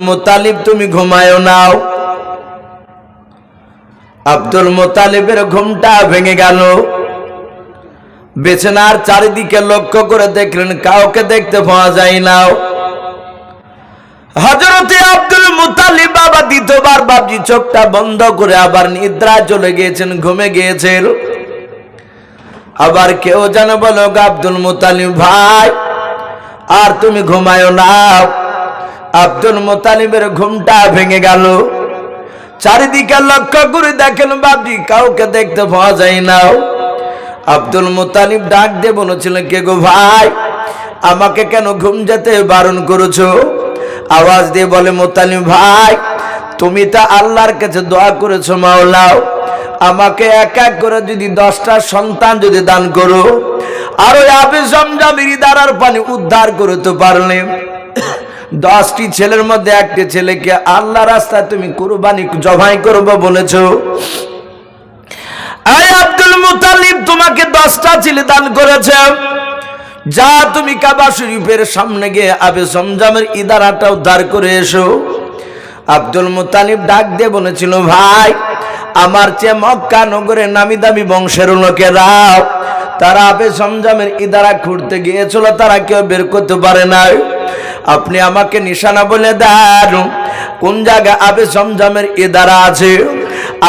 মোতালিব, তুমি ঘুমায়ো নাও। আব্দুল মোতালিবের ঘুমটা ভেঙে গেল। বেছেনার চারিদিকে লক্ষ্য করে দেখলেন, কাউকে দেখতে পাওয়া যায় না হজরতে আব্দুল মুতালিব বাবা দ্বিতীয়বার বাবজি চোখটা বন্ধ করে আবার নিদ্রা চলে গিয়েছেন, ঘুমে গিয়েছেন আবার কেউ যেন বলো আব্দুল মুতালিব ভাই, আর তুমি ঘুমায়ো না আব্দুল মোতালিবের ঘুমটা ভেঙে গেল। চারিদিকে লক্ষ্য করে দেখেন বাবজি কাউকে দেখতে পাওয়া যায় না। আব্দুল মোতালিব ডাক দিয়ে বলেছিল, কে গো ভাই, আমাকে কেন ঘুম যেতে বারণ করেছ? আওয়াজ দিয়ে বলে মোতালিম ভাই, তুমি তা আল্লাহর কাছে দোয়া করেছ, মাওলাও। আমাকে এক এক করে যদি দশটা সন্তান যদি দান করো, আর ওই আবে জমজমের দ্বারার পানি উদ্ধার করতে পারলে। দশটি ছেলের মধ্যে একটি ছেলেকে আল্লাহ রাস্তায় তুমি কুরবানি জবাই করব বলেছ। এই আব্দুল মুতালিব, তোমাকে দশটা ছেলে দান করেছে। যা তুমি কাবা শরীফের সামনে গিয়ে আবে জমজমের ইদারাটা উদ্ধার করে এসো। আব্দুল মুতালিব ডাক দিয়ে বলেছিল, ভাই, আমার চেয়ে মক্কা নগরে নামি দামি বংশের লোকেরা, তারা আবে জমজমের ইদারা খুঁড়তে গিয়েছিল, তারা কেউ বের করতে পারে না আপনি আমাকে নিশানা বলে দেন। কোন জায়গায় আবে জমজমের ইদারা আছে?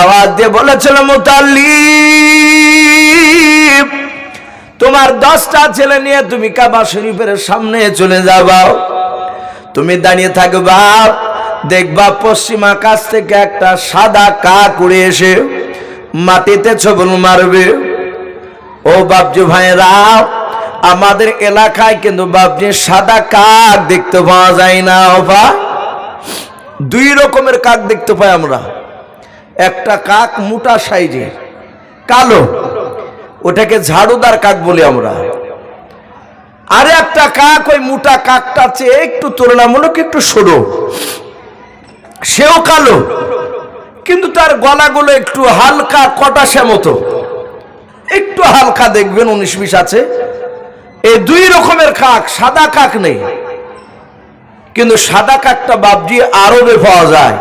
আওয়াজ দিয়ে বলেছিল, মুতাল্লিব, তোমার দশটা ছেলে নিয়ে তুমি কাবা শরীফের সামনে চলে যাবা। তুমি দাঁড়িয়ে থাকবা, দেখবা পশ্চিম আকাশ থেকে একটা সাদা কাক উড়ে এসে মাটিতে ছবল মারবে। ও বাবজু ভাইরা আমাদের এলাকায় কিন্তু বাবজি সাদা কাক দেখতে পাওয়া যায় না বা দুই রকমের কাক দেখতে পাই আমরা। একটা কাক মোটা সাইজের, কালো। ওটাকে ঝাড়ুদার কাক বলি আমরা। আর একটা কাক ওই মোটা কাকটার চেয়ে একটু তুলনামূলক একটু সরু। সেও কালো, কিন্তু তার গলাগুলো একটু হালকা কটাসে মতো। একটু হালকা দেখবেন, উনিশ বিশ আছে। এই দুই রকমের কাক সাদা কাক নেই। কিন্তু সাদা কাকটা বাবজি আরবে পাওয়া যায়।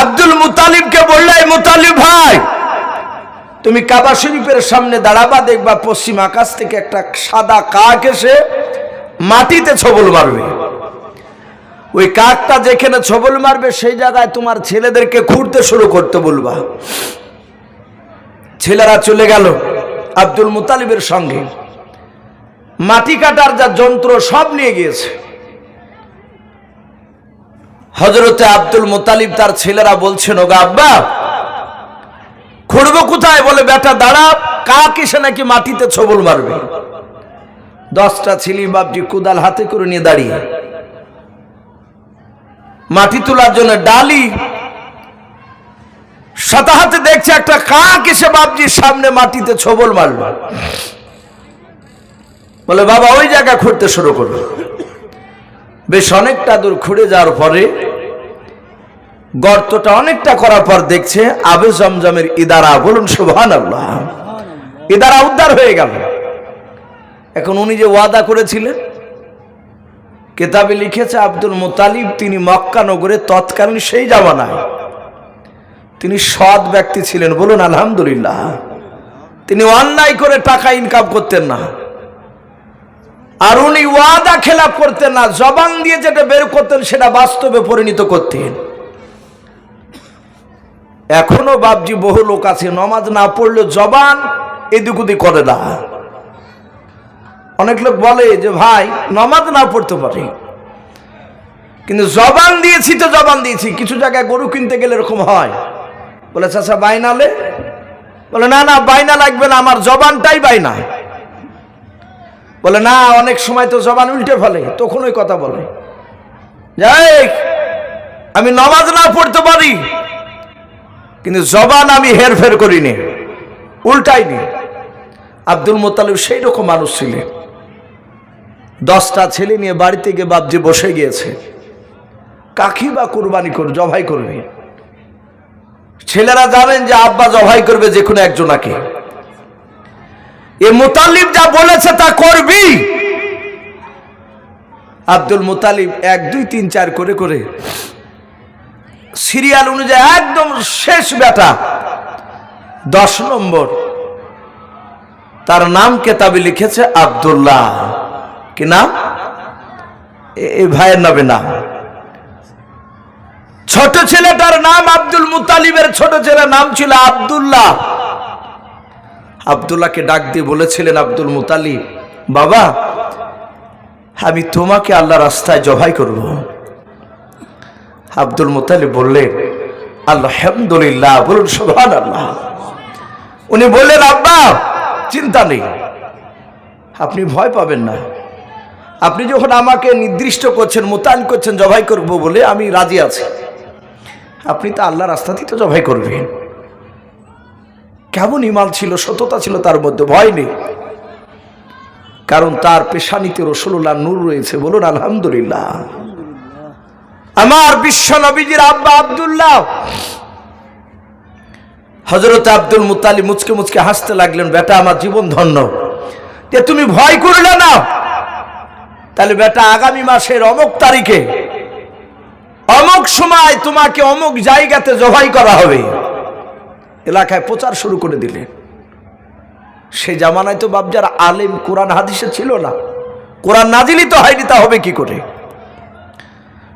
আব্দুল মুতালিবকে বললে, "এই মুতালিব ভাই, তুমি কাবা শরীফের সামনে দাঁড়াবা, দেখবা পশ্চিম আকাশ থেকে একটা সাদা কাক এসে মাটিতে ছবল মারবে। ওই কাকটা যেখানে ছবল মারবে, সেই জায়গায় তোমার ছেলেদেরকে খুঁড়তে শুরু করতে বলবা। ছেলেরা চলে গেল। আব্দুল মুতালিবের সঙ্গে। মাটি কাটার যা যন্ত্র সব নিয়ে গিয়েছে। হজরতে আব্দুল মুতালিব তার ছেলেরা বলছেন, ওগা আব্বা, খুঁড়বো কোথায়? বলে, বেটা, দাঁড়া, কাক এসে নাকি মাটিতে ছবল মারবে? দশটা ছিলি বাপটি কুদাল হাতে করে নিয়ে দাঁড়িয়ে। মাটি তোলার জন্য ডালি হাতে দেখছে একটা কাক এসে বাপজির সামনে মাটিতে ছবল মারল। বলে, বাবা, ওই জায়গা খুঁড়তে শুরু করল। বেশ অনেকটা দূর খুঁড়ে যাওয়ার পরে গর্তটা অনেকটা করার পর দেখছে আবে জমজমের ইদারা। বলুন সুবহান আল্লাহ ইদারা উদ্ধার হয়ে গেল। এখন উনি যে ওয়াদা করেছিলেন, কেতাবে লিখেছে, আব্দুল মোতালিব, তিনি মক্কা নগরে তৎকালীন সেই জামানায় তিনি সৎ ব্যক্তি ছিলেন, বলুন আলহামদুলিল্লাহ। তিনি অন্যায় করে টাকা ইনকাম করতেন না। আর উনি ওয়াদা খেলাপ করতেন না, জবান দিয়ে যেটা বের করতেন সেটা বাস্তবে পরিণত করতেন। এখনও বাবজি বহু লোক আছে, নমাজ না পড়লে জবান এদিক ওদিক করে না। অনেক লোক বলে যে, ভাই, নমাজ না পড়তে পারে। কিন্তু জবান দিয়েছি তো জবান দিয়েছি, কিছু জায়গায় গরু কিনতে গেলে এরকম হয়। বলে, চাচা, বাইনালে? বলে, না না, বাইনা লাগবে না, আমার জবানটাই বাইনা। বলে, না, অনেক সময় তো জবান উল্টে ফেলে, তখন ওই কথা বলে। যাই, আমি নমাজ না পড়তে পারি, কিন্তু জবান আমি হেরফের করিনি, উল্টাইনি। আব্দুল মোতালিব সেই রকম মানুষ ছিলেন। দশটা ছেলে নিয়ে বাড়িতে গিয়ে বাবজি বসে গিয়েছে। কাকি বা কুরবানি কর, জবাই করবে। ছেলেরা জানেন যে আব্বা জবাই করবে যে কোনো একজনাকে এ মোতালিব যা বলেছে তা করবি। আব্দুল মুতালিব এক, দুই, তিন, চার করে করে। সিরিয়াল অনুযায়ী একদম শেষ বেটা দশ নম্বর। তার নাম কেতাবে লিখেছে আব্দুল্লাহ। কি নাম? এ- ভাইয়ের নামে নাম। ছোট ছেলেটার নাম আব্দুল মুতালিবের ছোট ছেলের নাম ছিল আব্দুল্লাহ। আব্দুল্লাহকে ডাক দিয়ে বলেছিলেন, আব্দুল মুতালিব, বাবা, আমি তোমাকে আল্লাহ রাস্তায় জবাই করব। আব্দুল মুতালিব বললেন, আলহামদুলিল্লাহ, বলুন সোহান আল্লাহ উনি বললেন, আব্বা, চিন্তা নেই, আপনি ভয় পাবেন না। আপনি যখন আমাকে নির্দিষ্ট করছেন, মোতায়েন করছেন, জবাই করব বলে আমি রাজি আছি। আপনি তো আল্লাহ রাস্তাতেই তো জবাই করবেন। কেমন ইমাল ছিল, সততা ছিল তার মধ্যে, ভয় নেই। কারণ তার পেশানিতে রসুল্লাহ নূর রয়েছে, বলুন আলহামদুলিল্লাহ। আমার বিশ্ব নবীজির আব্বা আবদুল্লাহ। হজরত আব্দুল মুতালি মুচকে মুচকে হাসতে লাগলেন, বেটা, আমার জীবন ধন্য। যে তুমি ভয় করলে না, তাহলে বেটা, আগামী মাসের অমুক তারিখে অমুক সময় তোমাকে অমুক জায়গাতে জবাই করা হবে। এলাকায় প্রচার শুরু করে দিলেন সে জামানায় তো বাবজার আলেম, কোরআন, হাদিসে ছিল না। কোরআন নাজিলি তো হয়নি, তা হবে কি করে?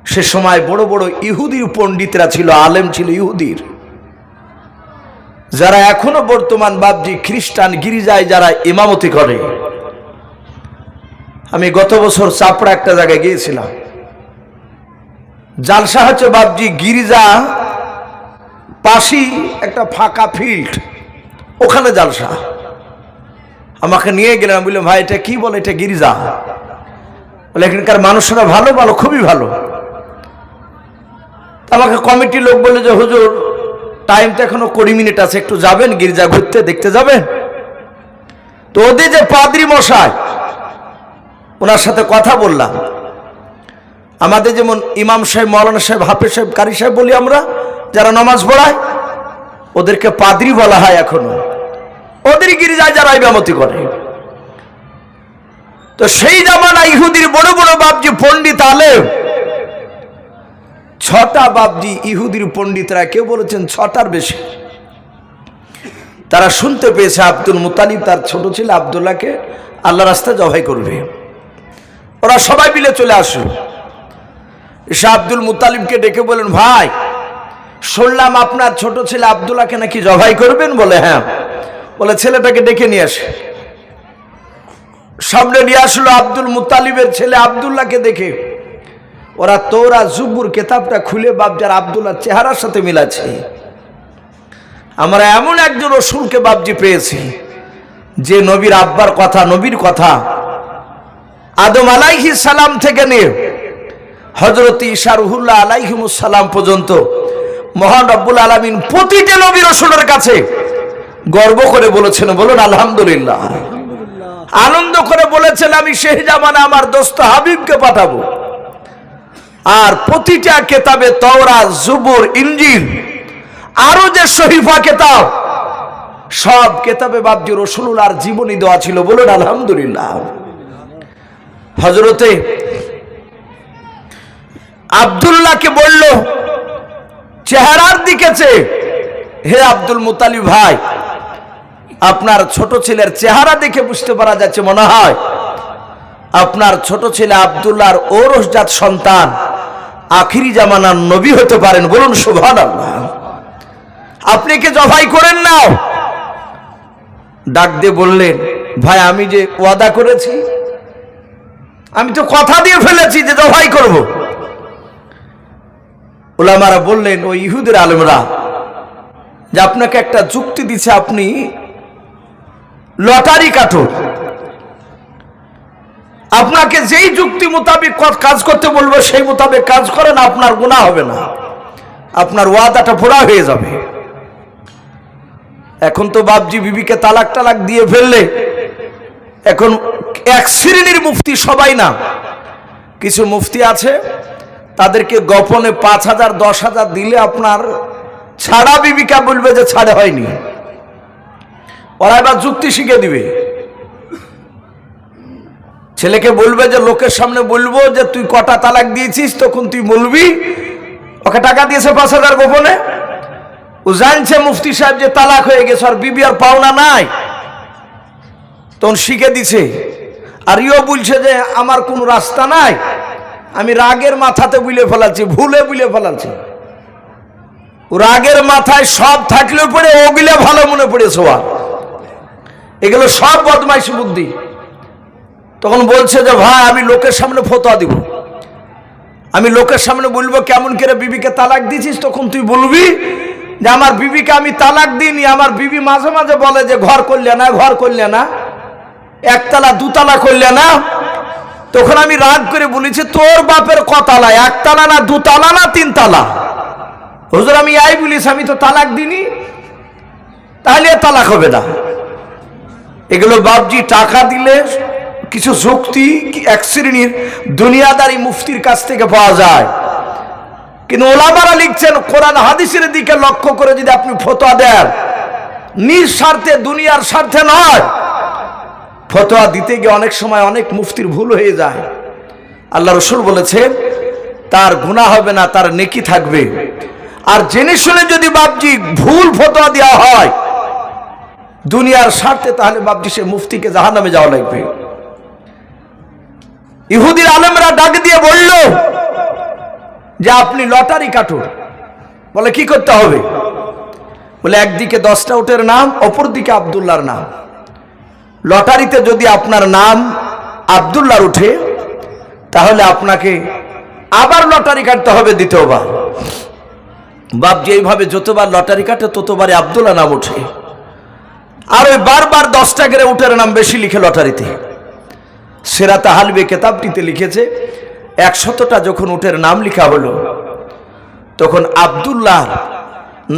সে সময় বড় বড় ইহুদির পণ্ডিতরা ছিল, আলেম ছিল ইহুদির। যারা এখনও বর্তমান বাবজি খ্রিস্টান গিরিজায় যারা ইমামতি করে। আমি গত বছর চাপড়া একটা জায়গায় গিয়েছিলাম। জালসা হচ্ছে বাবজি গিরিজা, পাশি, একটা ফাঁকা ফিল্ড, ওখানে জালসা। আমাকে নিয়ে গেলাম বললাম, ভাই, এটা কি বলে? এটা গিরিজা। বলে, এখানকার মানুষরা ভালো ভালো, খুবই ভালো। আমাকে কমিটির লোক বলে যে, হুজুর টাইম তো এখনও কুড়ি মিনিট আছে, একটু যাবেন, গির্জা ঘুরতে, দেখতে যাবেন? তো ওদের যে পাদ্রি মশাই, ওনার সাথে কথা বললাম। আমাদের যেমন ইমাম সাহেব, মৌলানা সাহেব, হাফেজ সাহেব, কারি সাহেব বলি আমরা, যারা নামাজ পড়ায়, ওদেরকে পাদ্রি বলা হয় এখনও। ওদের গিরিজায় যারা ইমামতি করে। তো সেই জামানা ইহুদির বড় বড় বাপজি পণ্ডিত আলেম, ছটা বাবজি ইহুদির পণ্ডিতরা, কেউ বলেছেন ছটার বেশি। তারা শুনতে পেয়েছে আব্দুল মুতালিব, তার ছোট ছেলে আবদুল্লাহকে, আল্লাহ রাস্তা জবাই করবে। ওরা সবাই মিলে চলে আসলো এসে আব্দুল মুতালিবকে ডেকে বলেন ভাই, শুনলাম আপনার ছোট ছেলে আবদুল্লাহকে নাকি জবাই করবেন? বলে হ্যাঁ। বলে, ছেলেটাকে ডেকে নিয়ে আসে। সামনে নিয়ে আসলো আব্দুল মুতালিবের ছেলে আবদুল্লাহকে দেখে। ওরা তোরা জুব্বুর কেতাবটা খুলে বাবজার আবদুল্লাহ চেহারার সাথে মিলাচ্ছে। আমরা এমন একজন রসুলকে বাবজি পেয়েছি, যে নবীর আব্বার কথা, নবীর কথা আদম আলাইহি সালাম থেকে নিয়ে হজরত ইশারুহুল্লাহ আলাইহিমুসালাম পর্যন্ত মহান রব্বুল আলমিন প্রতিটা নবী রসুলের কাছে গর্ব করে বলেছেন, বলুন, আলহামদুলিল্লাহ। আনন্দ করে বলেছেন, আমি সেই জামানে আমার দোস্ত হাবিবকে পাঠাবো। আর প্রতিটা কেতাবে তওরা, জুবুর ইঞ্জিল আরও যে শহীফা কেতাব, সব কেতাবে বাবজি রসুলুল্লাহর জীবনী দেওয়া ছিল, বলুন, আলহামদুলিল্লাহ। হজরতে আবদুল্লাহকে বলল চেহারার দিকে চেয়ে, হে আব্দুল মুতালিব ভাই আপনার ছোট ছেলের চেহারা দেখে বুঝতে পারা যাচ্ছে মনে হয় আপনার ছোট ছেলে আবদুল্লাহর ওরসজাত সন্তান আখিরি জামানার নবী হতে পারেন। বলুন সুভান আপনি কি জবাই করেন না? ডাক দিয়ে বললেন ভাই আমি যে ওয়াদা করেছি আমি তো কথা দিয়ে ফেলেছি যে জবাই করব। ওলামারা বললেন ওই ইহুদের আলমরা, যে আপনাকে একটা যুক্তি দিচ্ছে আপনি, লটারি কাটো। আপনাকে যেই যুক্তি মোতাবেক কাজ করতে বলব, সেই মোতাবেক কাজ করেন, আপনার গুণা হবে না। আপনার ওয়াদাটা পুরা হয়ে যাবে। এখন তো বাপজি বিবিকে তালাক টালাক দিয়ে ফেললে, এখন এক শ্রেণির মুফতি সবাই না। কিছু মুফতি আছে তাদেরকে গোপনে পাঁচ হাজার, দশ হাজার দিলে আপনার ছাড়া বিবিকা বলবে যে ছাড়ে হয়নি। ওরা এবার যুক্তি শিখে দিবে। ছেলেকে বলবে যে লোকের সামনে বলব যে তুই কটা তালাক দিয়েছিস, তখন তুই বলবি, ওকে টাকা দিয়েছে পাঁচ হাজার গোপনে। ও জানছে মুফতি সাহেব যে তালাক হয়ে গেছে, আর বিবি আর পাওনা নাই। তখন শিখে দিছে। আর ইও বলছে যে আমার কোনো রাস্তা নাই। আমি রাগের মাথাতে বুলে ফেলাচ্ছি, ভুলে বুলে ফেলাচ্ছি। রাগের মাথায় সব থাকলেও পড়ে ওগুলো ভালো মনে পড়েছে আর এগুলো সব বদমাইশি বুদ্ধি। তখন বলছে যে, ভাই, আমি লোকের সামনে ফতোয়া দিব। আমি লোকের সামনে বলব, কেমন করে বিবিকে তালাক দিছিস তখন তুই বলবি যে, আমার বিবিকে আমি তালাক দিইনি, আমার বিবি মাঝে মাঝে বলে যে, ঘর করলে না, ঘর করলে না, একতলা দুতলা করলে না তখন আমি রাগ করে বলেছি, তোর বাপের কতলা? একতলা না দুতলা না তিনতলা? হুজুর, আমি আই বলিস আমি তো তালাক দিনি তাহলে তালাক হবে না। এগুলো বাপজি টাকা দিলে, কিছু যুক্তি এক শ্রেণির দুনিয়াদারি মুফতির কাছ থেকে পাওয়া যায়। কিন্তু ওলামারা লিখছেন, কোরআন হাদিসের দিকে লক্ষ্য করে যদি আপনি ফতোয়া দেন নিজ স্বার্থে দুনিয়ার স্বার্থে নয়। ফতোয়া দিতে গিয়ে অনেক সময় অনেক মুফতির ভুল হয়ে যায়। আল্লাহ রসুল বলেছে, তার গুণা হবে না, তার নেকি থাকবে। আর জেনে শুনে যদি বাপজি ভুল ফতোয়া দেওয়া হয়, দুনিয়ার স্বার্থে, তাহলে বাপজি সে মুফতিকে জাহান্নামে যাওয়া লাগবে। ইহুদির আলেমরা ডাক দিয়ে বলল যে, আপনি লটারি কাটুন বলে, কি করতে হবে? বলে, একদিকে দশটা উটের নাম অপর দিকে আবদুল্লাহর নাম। লটারিতে যদি আপনার নাম আবদুল্লাহর উঠে, তাহলে আপনাকে আবার লটারি কাটতে হবে দ্বিতীয়বার। বাপজি এইভাবে যতবার লটারি কাটে ততবারে আবদুল্লাহ নাম ওঠে। আর ওই বারবার দশটা করে উটের নাম বেশি লিখে লটারিতে। সেরা তাহালবে কেতাবটিতে লিখেছে, একশতটা যখন উটের নাম লেখা হলো, তখন আবদুল্লাহ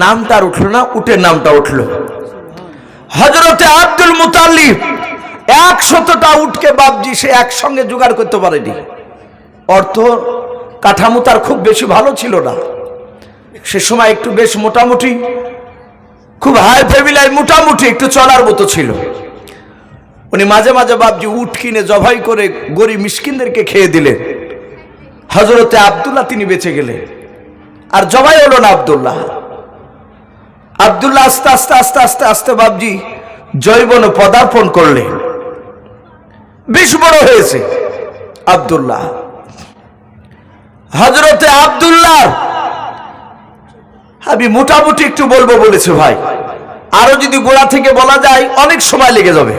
নামটা উঠল না, উটের নামটা উঠল। হজরতে আব্দুল মুতাল্লিব একশতটা উটকে বাবজি সে একসঙ্গে জোগাড় করতে পারেনি। অর্থ কাঠামো তার খুব বেশি ভালো ছিল না। সে সময় একটু বেশ মোটামুটি, খুব হাই ফেবিলায় মোটামুটি একটু চলার মতো ছিল। উনি মাঝে মাঝে বাবজি উট কিনে জবাই করে গরিব মিসকিনদেরকে খেয়ে দিলেন। হজরতে আবদুল্লাহ তিনি বেঁচে গেলেন। আর জবাই হলো না আবদুল্লাহ। আবদুল্লাহ আস্তে আস্তে আস্তে আস্তে আস্তে বাবজি জৈবন পদার্পণ করলেন। বেশ বড় হয়েছে। আবদুল্লাহ। হজরতে আবদুল্লাহ। আমি মোটামুটি একটু বলব বলেছে ভাই। আরও যদি গোড়া থেকে বলা যায়, অনেক সময় লেগে যাবে।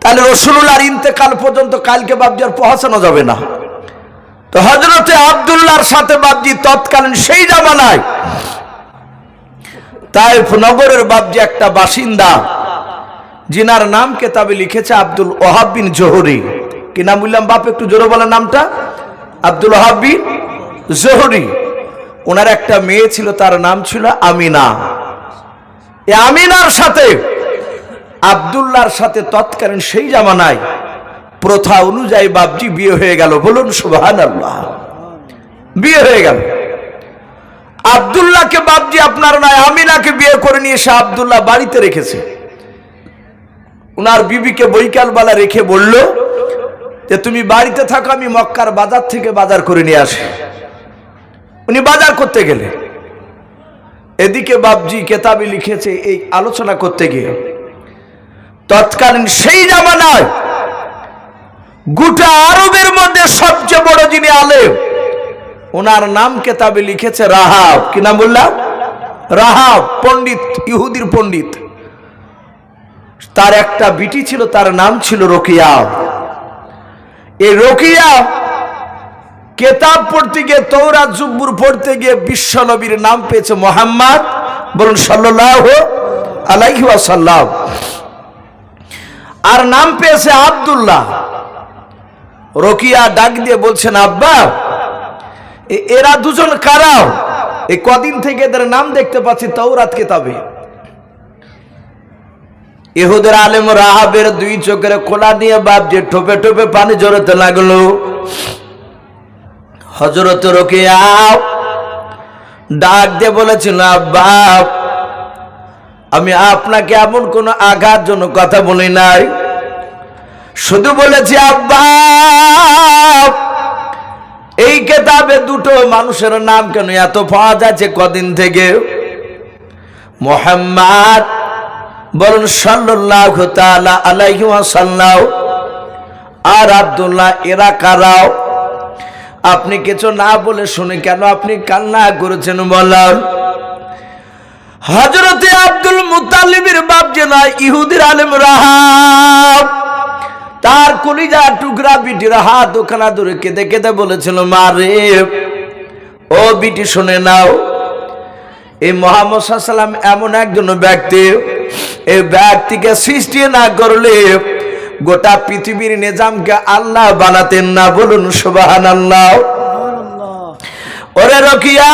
তাহলে রসুল্লাহর ইন্তেকাল পর্যন্ত কালকে বাবজি আর পৌঁছানো যাবে না। তো হজরতে আবদুল্লাহর সাথে বাবজি তৎকালীন সেই জামানায়। তাই নগরের বাবজি একটা বাসিন্দা জিনার নাম কেতাবে লিখেছে আব্দুল ওহাব বিন জোহরি। কি নাম বললাম বাপ, একটু জোরে বলার নামটা? আব্দুল ওহাব বিন জোহরি। ওনার একটা মেয়ে ছিল, তার নাম ছিল আমিনা। এ আমিনার সাথে, আবদুল্লাহর সাথে তৎকালীন সেই জামানায় প্রথা অনুযায়ী বাপজি বিয়ে হয়ে গেল। বলুন সুবাহান আল্লাহ বিয়ে হয়ে গেল। আবদুল্লাহকে বাপজি আপনার নয় আমিনাকে বিয়ে করে নিয়ে এসে আবদুল্লাহ বাড়িতে রেখেছে। উনার বিবিকে বৈকালবেলা রেখে বলল যে, তুমি বাড়িতে থাকো, আমি মক্কার বাজার থেকে বাজার করে নিয়ে আসি। উনি বাজার করতে গেলে। এদিকে বাবজি কেতাবি লিখেছে এই আলোচনা করতে গিয়ে, তৎকালীন সেই জামানায় গোটা আরবের মধ্যে সবচেয়ে বড় যিনি আলেম ওনার নাম কেতাবে লিখেছে রাহাব। কি নাম বললাম? রাহাব, পণ্ডিত, ইহুদির পণ্ডিত। তার একটা বিটি ছিল, তার নাম ছিল রকিয়া। এই রকিয়া কেতাব পড়তে গিয়ে তৌরা জুব্বুর পড়তে গিয়ে বিশ্ব নবীর নাম পেয়েছে মোহাম্মদ, বলুন সাল্লাহ আলাইহি ওয়াসাল্লাম। আর নাম পেয়েছে আব্দুল্লাহ। রকিয়া ডাক দিয়ে বলছেন, আব্বা এরা দুজন কারাও এই কদিন থেকে এদের নাম দেখতে পাচ্ছি তৌরাত কেতাবে। ইহুদের আলেম রাহাবের দুই চোখের খোলা দিয়ে বাপ যে ঠোপে ঠোপে পানি জড়াতে লাগল। হজরত রকিয়া ডাক দিয়ে বলেছিল, আব্বা, আমি আপনাকে এমন কোনো আঘাত জন্য কথা বলি নাই। শুধু বলেছি, আব্বা, এই কেতাবে দুটো মানুষের নাম কেন এত পাওয়া যাচ্ছে কদিন থেকে? মোহাম্মদ বলুন সাল্লাহ ওয়াসাল্লাম আর আবদুল্লাহ এরা কারাও আপনি কিছু না বলে শুনে কেন আপনি কান্না করেছেন বলার হজরতে আব্দুল মুতালিবের বাপ যে নয়, ইহুদির আলেম রাহাব, তার কলিজা টুকরা বিটির হাত ওখানা ধরে কেঁদে কেঁদে বলেছিল, মা রে, ও বিটি শুনে নাও, এই মোহাম্মদ সাল্লাম এমন একজন ব্যক্তি এই ব্যক্তিকে সৃষ্টি না করলে গোটা পৃথিবীর নিজামকে আল্লাহ বানাতেন না বলুন সুবাহান আল্লাহ ওরে রকিয়া,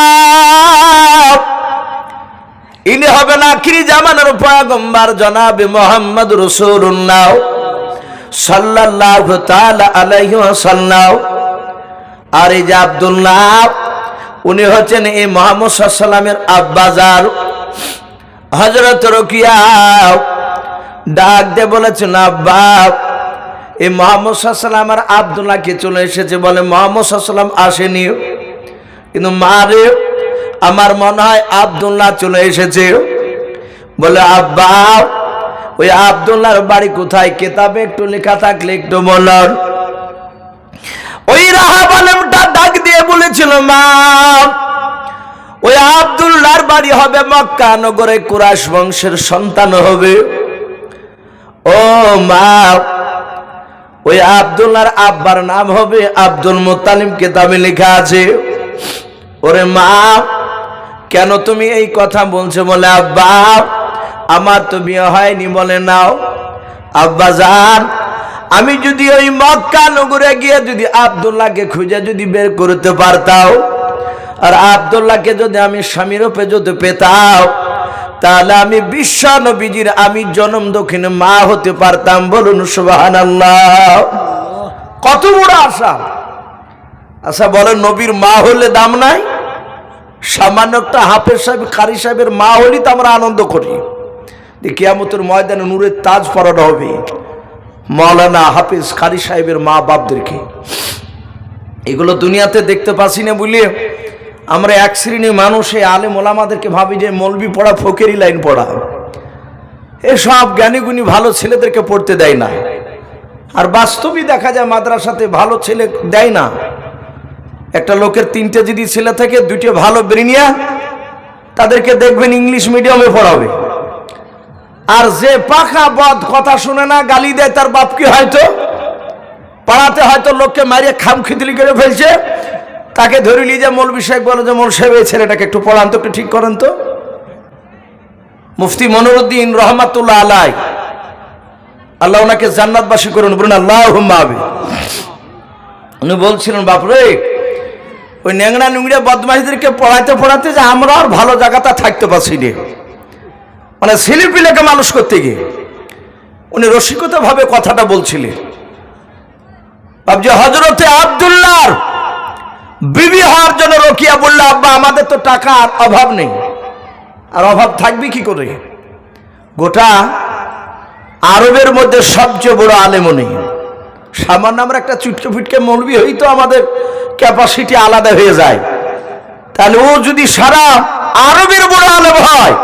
ইনি হবে না আখিরি জামানের পয়গম্বর জনাবে মোহাম্মদ রসুল্লাহ সাল্লাল্লাহু তাআলা আলাইহি আর এই যে আব্দুল্লাহ, উনি হচ্ছেন এই মোহাম্মদ সাল্লামের আব্বাজার হযরত রকিয়া ডাক দিয়ে বলেছেন, আব্বা, এই মোহাম্মদ সাল্লাম আর আব্দুল্লাহকে চলে এসেছে? বলে, মোহাম্মদ আসেনি। কিন্তু মা রে, আমার মনে হয় আব্দুল্লাহ চলে এসেছে। বলে, আব্বা, ওই আব্দুল্লাহর বাড়ি কোথায়? কেতাবে একটু লেখা থাকলে একটু বলন ওই আলমটা ডাক দিয়ে বলেছিল, মা ওই আব্দুল্লাহর বাড়ি হবে মক্কা নগরে কুরাশ বংশের সন্তান হবে। ও মা, ওই আব্দুল্লাহর আব্বার নাম হবে আব্দুল মুতালিম কেতাবে লেখা আছে। ওরে মা, কেন তুমি এই কথা বলছো বলে আব্বা? আমার তো বিয়ে হয়নি বলে নাও। আব্বা যান আমি যদি ওই মক্কা নগরে গিয়ে যদি আবদুল্লাহকে খুঁজে যদি বের করতে পারতাম আর আবদুল্লাহকে যদি আমি স্বামীর রূপে যদি পেতাম, তাহলে আমি বিশ্ব নবীজির আমি জনম দক্ষিণে মা হতে পারতাম, বলুন সুবাহান কত বড় আশা। আচ্ছা বলে নবীর মা হলে দাম নাই? সামান্য একটা হাফেজ সাহেব কারি সাহেবের মা হলেই তো আমরা আনন্দ করি। কিয়ামতের ময়দানে নূরের তাজ পরানো হবে। মৌলানা হাফিজ কারি সাহেবের মা বাপদেরকে এগুলো দুনিয়াতে দেখতে পাচ্ছি না বলে আমরা এক শ্রেণি মানুষ, এই আলে মোলামাদেরকে ভাবি যে মলবি পড়া, ফকেরি লাইন পড়া। এসব জ্ঞানীগুণী ভালো ছেলেদেরকে পড়তে দেয় না। আর বাস্তবই দেখা যায় মাদ্রাসাতে ভালো ছেলে দেয় না। একটা লোকের তিনটে যদি ছেলে থাকে, দুইটা ভালো ব্রেনিয়া, তাদেরকে দেখবেন ইংলিশ মিডিয়ামে পড়াবে। আর যে পাখা বদ কথা শুনে না, গালি দেয়, তার বাপকে হয়তো? পাড়াতে হয়তো লোককে মারিয়ে খাম খিদলি করে ফেলছে। তাকে ধরে নিয়ে যে মৌলবি সাহেব বলে যে মৌল সাহেব, এই ছেলেটাকে একটু পড়ান তো, একটু ঠিক করেন তো। মুফতি মনুরুদ্দিন রহমাতুল্লাহ আলাই আল্লাহ ওনাকে জান্নাতবাসী করুন, বলুন আল্লাহ উনি বলছিলেন, বাপরে, ওই ন্যাংরা নুংড়ে বদমাইশদেরকে পড়াইতে পড়াতে যে আমরা আর ভালো জায়গাটা থাকতে পারছি না। মানে ছেলেপিলেকে মানুষ করতে গিয়ে। উনি রসিকতা ভাবে কথাটা বলছিলেন। ভাবছি হজরতে আবদুল্লাহর বিবি হওয়ার জন্য রকিয়া বলল, আব্বা, আমাদের তো টাকার অভাব নেই। আর অভাব থাকবে কি করে? গোটা আরবের মধ্যে সবচেয়ে বড় আলেমও নেই। সামান্য আমরা একটা চুটকে ফুটকে মলবি হই তো আমাদের ক্যাপাসিটি আলাদা হয়ে যায়। তাহলে ও যদি সারা আরবের বড় আলেম হয়,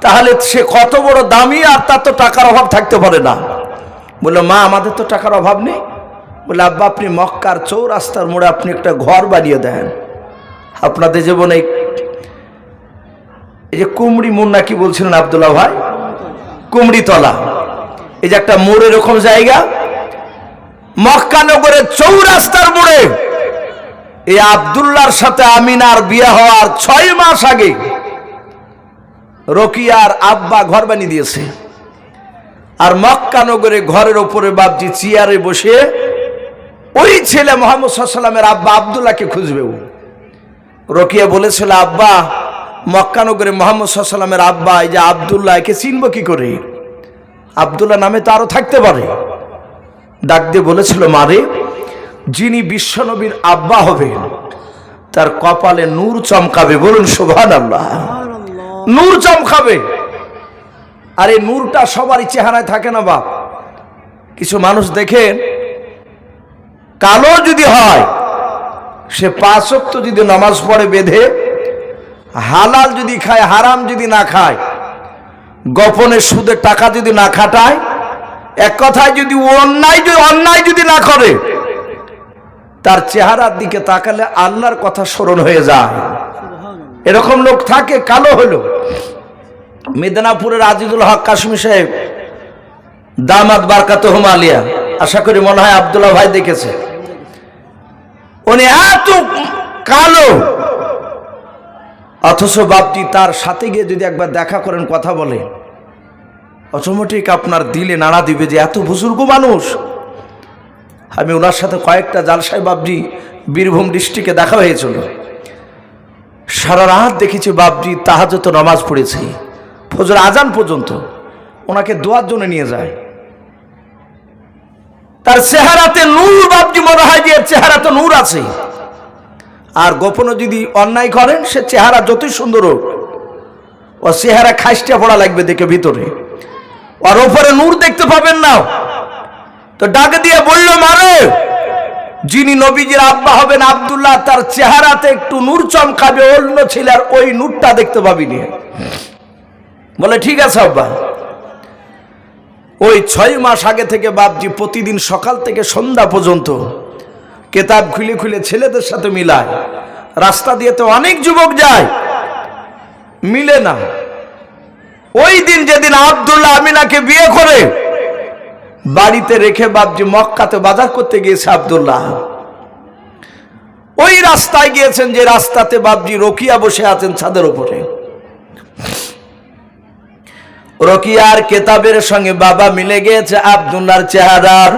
তাহলে সে কত বড় দামি আর তার তো টাকার অভাব থাকতে পারে না। বলল, মা, আমাদের তো টাকার অভাব নেই। বলে, আব্বা, আপনি মক্কার চৌরাস্তার মোড়ে আপনি একটা ঘর বানিয়ে দেন। আপনাদের জীবনে এই যে কুমড়ি মোড় নাকি বলছিলেন আবদুল্লাহ ভাই? কুমড়ি তলা এই যে একটা মোড় এরকম জায়গা, মক্কা নগরের চৌরাস্তার মোড়ে। এই আবদুল্লার সাথে আমিনার বিয়ে হওয়ার ছয় মাস আগে রকিয়ার আব্বা ঘর বানিয়ে দিয়েছে। আর মক্কা নগরে ঘরের ওপরে বাপজি চেয়ারে বসে ওই ছেলে মোহাম্মদ সাল্লামের আব্বা আবদুল্লাহকে খুঁজবে ও। রকিয়া বলেছিল আব্বা মক্কানগরে মোহাম্মদ সাল্লামের আব্বা এই যে আবদুল্লাহ একে চিনব কি করে? আবদুল্লাহ নামে তো আরও থাকতে পারে। ডাক দিয়ে বলেছিল মারে যিনি বিশ্বনবীর আব্বা হবেন তার কপালে নূর চমকাবে। বলুন শোভান আল্লাহ নূর চমকাবে। আর এই নূরটা সবারই চেহারায় থাকে না বাপ। কিছু মানুষ দেখেন কালো যদি হয়, সে পাঁচক্ত যদি নামাজ পড়ে বেঁধে, হালাল যদি খায়, হারাম যদি না খায়, গোপনে সুদের টাকা যদি না খাটায়, এক কথায় যদি অন্যায় যদি অন্যায় যদি না করে, তার চেহারার দিকে তাকালে আল্লাহর কথা স্মরণ হয়ে যায়। এরকম লোক থাকে, কালো হলো। মেদিনীপুরের আজিজুল হক কাশ্মীর সাহেব, দামাত বারকাত হুমালিয়া আশা করি মনে হয় আবদুল্লাহ ভাই দেখেছে। উনি এত কালো। অথচ বাপটি তার সাথে গিয়ে যদি একবার দেখা করেন, কথা বলে। অটোমেটিক আপনার দিলে নাড়া দিবে যে এত বুজুর্গ মানুষ। আমি ওনার সাথে কয়েকটা জালসাই বাবজি বীরভূম ডিস্ট্রিক্টে দেখা হয়েছিল। সারা রাত দেখেছি বাবজি তাহাজত নামাজ পড়েছি। ফজর আজান পর্যন্ত। ওনাকে দোয়ার জন্য নিয়ে যায়। তার চেহারাতে নূর বাবজি মনে হয় যে চেহারা তো নূর আছে। আর গোপনে যদি অন্যায় করেন, সে চেহারা যতই সুন্দর হোক ও চেহারা খাইস্টা পড়া লাগবে দেখে ভিতরে। ওর ওপরে নূর দেখতে পাবেন না। তো ডাক দিয়ে বলল, মারে, যিনি নবীজির আব্বা হবেন আব্দুল্লাহ, তার চেহারাতে একটু নূর চমকাবে, অন্য ছেলের ওই নূরটা দেখতে পাবি বলে, ঠিক আছে আব্বা। ওই ছয় মাস আগে থেকে বাপজি প্রতিদিন সকাল থেকে সন্ধ্যা পর্যন্ত কেতাব খুলে খুলে ছেলেদের সাথে মিলায়। রাস্তা দিয়ে তো অনেক যুবক যায়। মিলে না। ওই দিন যেদিন আবদুল্লাহ আমিনাকে বিয়ে করে, বাড়িতে রেখে বাপজি মক্কাতে বাজার করতে গিয়েছে আবদুল্লাহ। ওই রাস্তায় গিয়েছেন যে রাস্তাতে বাপজি রকিয়া বসে আছেন ছাদের উপরে। রকিয়ার কেতাবের সঙ্গে বাবা মিলে গিয়েছে আবদুল্লার চেহারার।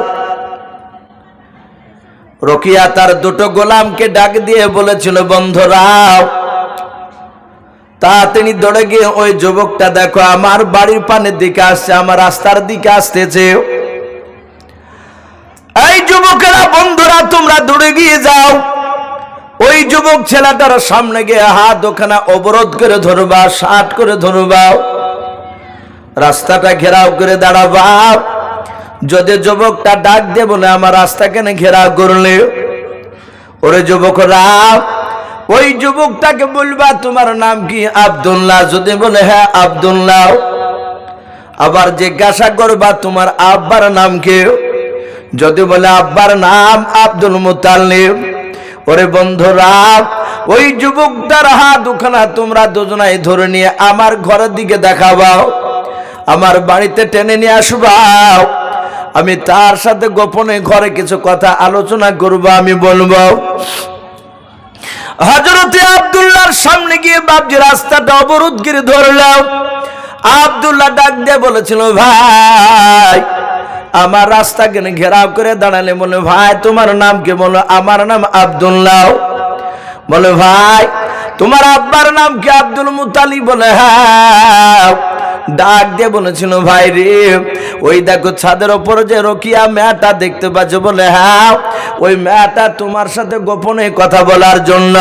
রকিয়া তার দুটো গোলামকে ডাক দিয়ে বলেছিল বন্ধুরাও তা তিনি দৌড়ে গিয়ে ওই যুবকটা দেখো, আমার বাড়ির পানের দিকে আসছে, আমার রাস্তার দিকে আসতেছে। এই যুবকেরা, বন্ধুরা, তোমরা দৌড়ে গিয়ে যাও। ওই যুবক ছেলেটার সামনে গিয়ে হাত ওখানে অবরোধ করে ধরবা, শার্ট করে ধরবা। রাস্তাটা ঘেরাও করে দাঁড়াবা যদি যুবকটা ডাক দিয়ে বলে, আমার রাস্তা কেন ঘেরাও করলে? ওরে যুবকরা, ওই যুবকটাকে বলবা, তোমার নাম কি? আবদুল্লাহ। যদি বলে হ্যাঁ আবদুল্লাহ। আবার জিজ্ঞাসা করবা, তোমার আব্বার নাম কি? যদি বলে, আব্বার নাম আব্দুল মুতাল্লিব। ওরে বন্ধুরা, ওই যুবকটার হাত ওখানে তোমরা দুজনাই ধরে নিয়ে আমার ঘরের দিকে দেখাবাও। আমার বাড়িতে টেনে নিয়ে আসবাও আমি তার সাথে গোপনে ঘরে কিছু কথা আলোচনা করব, আমি বলব। হজরতে আবদুল্লাহর সামনে গিয়ে বাবজি রাস্তাটা অবরোধ করে ধরলাম আবদুল্লাহ ডাক দিয়ে বলেছিল, ভাই, আমার রাস্তা কেন ঘেরাও করে দাঁড়ালে বলে ভাই, তোমার নাম কি? বলো আমার নাম আবদুল্লাহ। বলে ভাই, তোমার আব্বার নাম কি আব্দুল মুতালি বলে হ্যাঁ। ডাক দিয়ে বলেছিল ভাই রে। ওই দেখো ছাদের ওপর যে রকিয়া মেয়েটা দেখতে পাচ্ছ বলে হ্যাঁ ওই মেয়েটা তোমার সাথে গোপনে কথা বলার জন্য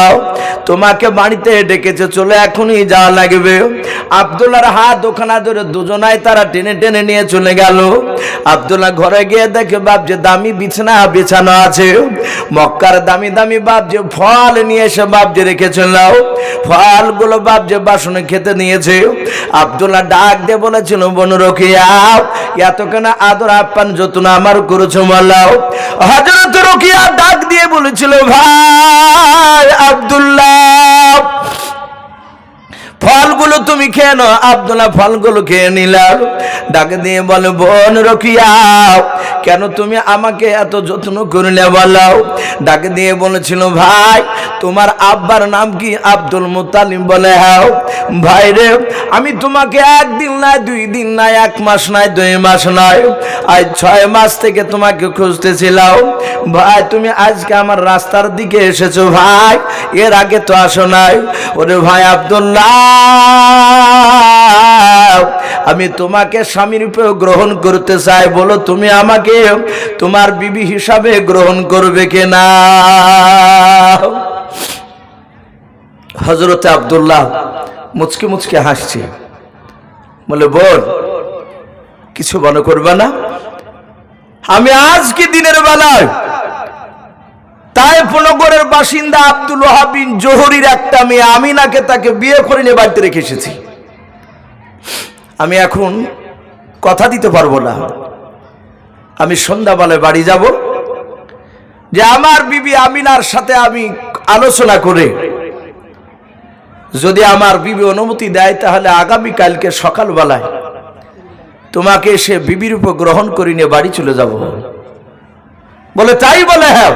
তোমাকে বাড়িতে ডেকেছে, চলে এখনই যাওয়া লাগবে। আবদুল্লার হাত ওখানে ধরে দুজনাই তারা টেনে টেনে নিয়ে চলে গেল। আবদুল্লাহ ঘরে গিয়ে দেখে, বাপ যে দামি বিছানা, বিছানো আছে। মক্কার দামি দামি বাপ যে ফল নিয়ে এসে বাপ যে রেখেছিল। ফলগুলো বাপ যে বাসনে খেতে নিয়েছে। আবদুল্লাহ ডাক দিয়ে বলেছিল বন রকিয়া। এতক্ষণ আদর আপ্যান যতন আমার করেছ মাল্লাও হজরত রকিয়া ডাক দিয়ে বলেছিল, ভাই আবদুল্লাহ ফলগুলো তুমি খেয়ে নাও। আবদুল্লাহ ফলগুলো খেয়ে নিলাম। ডাকে দিয়ে বলে, বোন রকিয়া, কেন তুমি আমাকে এত যত্ন করলে বলাও ডাকে দিয়ে বলেছিল, ভাই, তোমার আব্বার নাম কি আব্দুল মুতালিম বলে? হ্যাঁ ভাই রে, আমি তোমাকে একদিন নাই, দুই দিন নাই, এক মাস নাই, দুই মাস নয় আজ ছয় মাস থেকে তোমাকে খুঁজতেছিলাম। ভাই, তুমি আজকে আমার রাস্তার দিকে এসেছ, ভাই। এর আগে তো আসো নাই। ওরে ভাই আব্দুল্লাহ আমি তোমাকে স্বামীর রূপে গ্রহণ করতে চাই, বলো তুমি আমাকে তোমার বিবি হিসাবে গ্রহণ করবে কিনা? হজরতে আবদুল্লাহ মুচকে মুচকে হাসছে। বলে, বোন, কিছু মনে করবে না? আমি আজকে দিনের বেলায় তাইফনগরের বাসিন্দা আব্দুল ওহাবিন জোহরির একটা মেয়ে, আমিনাকে তাকে বিয়ে করে নিয়ে বাড়িতে রেখে এসেছি। আমি এখন কথা দিতে পারব না। আমি সন্ধ্যাবেলায় বাড়ি যাব। যে আমার বিবি আমিনার সাথে আমি আলোচনা করে যদি আমার বিবি অনুমতি দেয়, তাহলে আগামী কালকে সকালবেলায় তোমাকে সে বিবির উপর গ্রহণ করে নিয়ে বাড়ি চলে যাব। বলে, তাই বলে হ্যাঁ।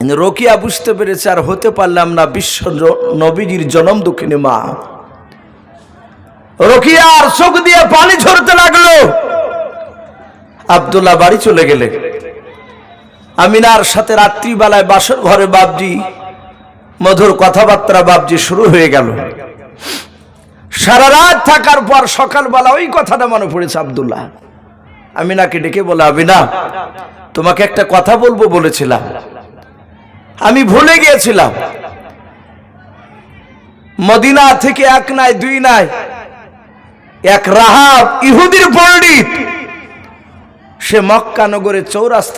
রকিয়া বুঝতে পেরেছে, আর হতে পারলাম না বিশ্ব নবীজির জনম দুঃখিনী মা। রকিয়ার চোখ দিয়ে পানি ঝরতে লাগল। আব্দুল্লাহ বাড়ি চলে গেলে। আমিনার সাথে রাত্রিবেলায় বাসর ঘরে বাবজি মধুর কথাবার্তা বাবজি শুরু হয়ে গেল। সারা রাত থাকার পর সকালবেলা ওই কথাটা মনে পড়েছে আবদুল্লাহ। আমিনাকে ডেকে বলে, আমিনা, তোমাকে একটা কথা বলব বলেছিলাম। আমি ভুলে গিয়েছিলাম। মদিনা থেকে এক নাই, দুই নাই। এক রাহাব, ইহুদির পণ্ডিত। সে মক্কা নগরে চৌরাস্তা